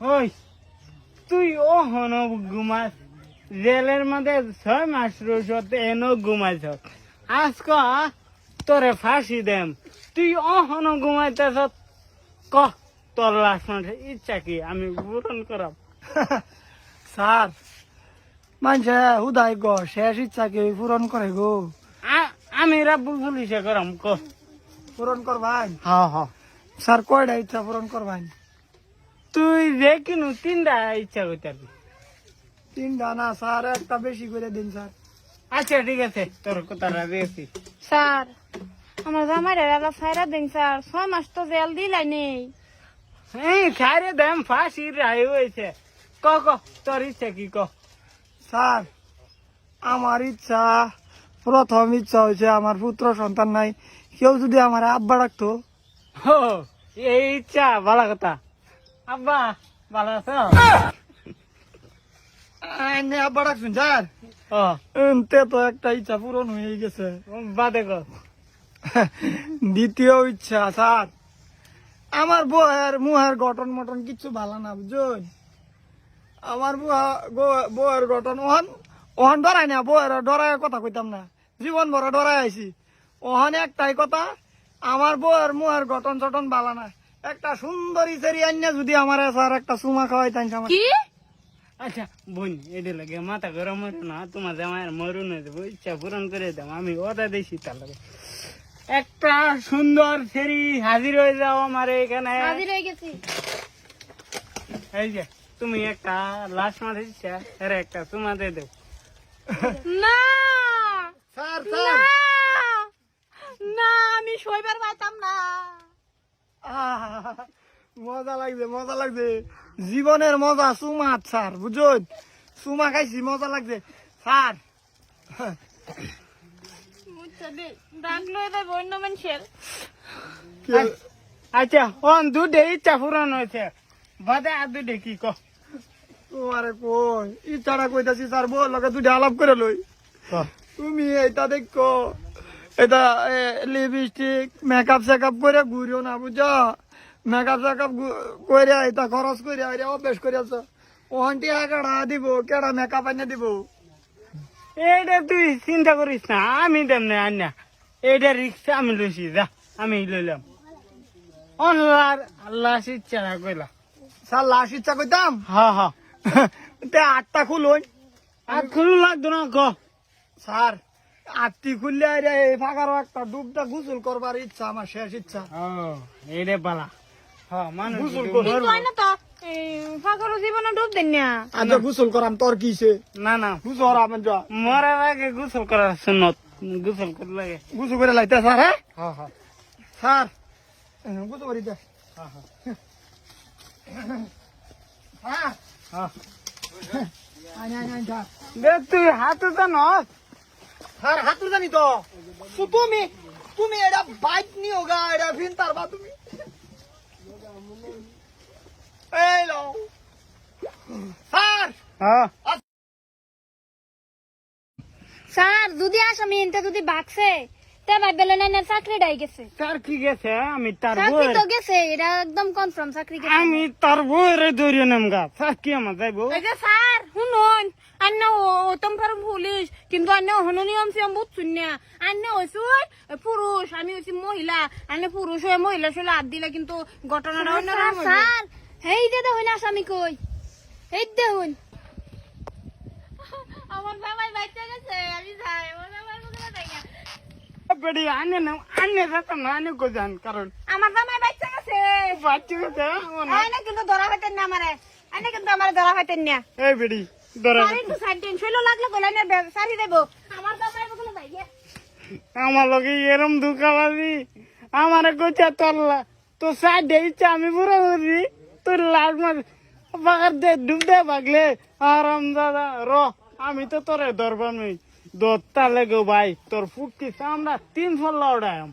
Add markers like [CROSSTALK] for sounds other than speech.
ওই তুই ও হন ঘুমাস। জেলের মধ্যে ছয় মাস রসত এনো ঘুমাইছ। আজক তোরে ফাঁসি দেম। তুই ও হন ঘুমাইতেছ। ক তোর লাশ মাঠে ইচ্ছা কি আমি পূরণ করাম? [LAUGHS] স্যার মানুষে হুদাই গো শেষ ইচ্ছা কি পূরণ করে গো। আ- আমি রাব্বুল পুলিশে করাম ক। পূরণ করবাই? হ্যাঁ হ্যাঁ। স্যার কয়টা ইচ্ছা পূরণ করবাই? তুই যে কিনু তিনটা ইচ্ছা করতে তিনটা না স্যার একটা বেশি করে দিন স্যার। আচ্ছা ঠিক আছে তোর কথাটা দিয়েছি। স্যার আমার জামাইরা এলা সাইরা দিন স্যার। ছয় মাস তো জেল দিলাই নেই। এই খাইরে দাম ফাঁসি রায় হয়েছে। ক ক তোর ইচ্ছা কি ক? স্যার আমার ইচ্ছা প্রথম ইচ্ছা হয়েছে আমার পুত্র সন্তান নাই। কেউ যদি আমার আব্বা ডাকতো? ও এই ইচ্ছা ভালো কথা। আব্বা ভালো আছো? আব্বা ডাকছেন তে তো একটা ইচ্ছা পূরণ হয়ে গেছে। ক দ্বিতীয় ইচ্ছা স্যার। আমার বউয়ের মুহের গঠন মটন কিচ্ছু ভালো না বুঝুন। আমার বুয়া বউয়ের গঠন ওহান ওহান ডরাই না বউয়ের ডরায় কথা কইতাম না। জীবন ভরা ডরাই আইছি। ওহান একটাই কথা আমার বউয়ের মুহের গঠন চটন ভালো না। একটা সুন্দরী সেরি আইনা যদি আমার স্যার একটা সুমা খাওয়াই তাই আমার কি? আচ্ছা বোন এটি লাগে মাথা গরম হইতো না তোমার জামাইয়ের মরুন যাব ইচ্ছা পূরণ করে দাম আমি ওটা দিছি তার লাগে। একটা সুন্দর ফেরি হাজির হয়ে যাও আমার এখানে। হাজির হয়ে গেছি। এই যে তুমি একটা লাশ মাথা ইচ্ছা এর একটা তোমাদের দেব না! Sir sir. না! আমি শৈবার পাইতাম না। মজা লাগছে মজা লাগছে। জীবনের মজা সুমা স্যার বুঝুন? সুমা খাইছি মজা লাগছে। স্যার। আচ্ছা অন দুধে ইচ্ছা পূরণ হয়েছে। বাদে আর দুধে কি ক? তোমারে কই ইচ্ছাটা কইতাছি স্যার বল লগে দুইটা আলাপ করে লই। তুমি এটা দেখো। এটা লিপস্টিক মেকআপ সেকআপ করে ঘুরিও না বুঝছ? মেকআপ সেকআপ করে এটা খরচ করে এটা অভ্যাস করে আছো। ওহানটি কেডা দিব কেডা মেকআপ আনিয়ে দিব? এইটা তুই চিন্তা করিস না আমি দেম না আন্যা এইটা রিক্সা আমি লইছি যা আমি লইলাম। অনলার আল্লাহ ইচ্ছা না কইলা। স্যার লাশ ইচ্ছা কইতাম? হা হা। তে আটটা খুলুন আর খুলু লাগতো না ক? স্যার আটটি খুললে আরে এই ফাঁকারও একটা ডুবটা গোসল করবার ইচ্ছা আমার শেষ ইচ্ছা। হ্যাঁ মানুষ গোসল যদি করে। না তো ফাঁকার জীবনে ডুব দেন না। আজ গোসল করাম তোর কিসে না না। গোসল আমি যা মরার আগে গোসল করার সুন্নত। গোসল করতে লাগে। গোসল করে লাইতে স্যার হ্যাঁ? হ্যাঁ হ্যাঁ। স্যার গোসল হ্যাঁ হ্যাঁ। হ্যাঁ। হ্যাঁ দে তুই হাতে তো স্যার হাতুর জানি তো। তুমি তুমি এটা বাইক নিও গা এটা ফিন তারবা তুমি। এই লও। স্যার! হ্যাঁ। স্যার যদি আসামি এনতে যদি বাকছে তে ভাববেলে না না চাকরি ডাই গেছে। গেছে আমি তার চাকরি তো গেছে এটা একদম কনফার্ম চাকরি গেছে। আমি তার বউরে ধরিয়ে নেম গা স্যার কি আমার যাইব? এই যে স্যার শুনুন। আন্য ওতম ফার পুলিশ কিন্তু আন্য হন নিয়ম সিয়ম বুঝছুন না আন্য হইছুন পুরুষ আমি হইছি মহিলা আন্য পুরুষ হয়ে মহিলা শুলে হাত দিলে কিন্তু ঘটনাটা অন্য স্যার হেই দে দেখুন আসামি কই এই দেখুন আমার বাবাই বাচ্চা গেছে আমি যাই আমার বাবার মুখে না বেড়ি আনে না আনে যেতাম না আনে যান কারণ আমার জামাই বাচ্চা গেছে বাচ্চা গেছে আমার না। আইনা কিন্তু ধরা হইতেন না আমারে আইনা কিন্তু আমার ধরা হইতেন না এই বেড়ি আমার লগে এরম দুকাবাজি আমার কইছে তোর লা- তোর সাইড ইচ্ছা আমি পুরো করি তোর লাল মার বাগার দে ডুব দে বাগলে আরাম দাদা র আমি তো তোরে ধরবাম দত্তা লেগো ভাই তোর ফুটকি আমরা তিন ফল উড়াইম।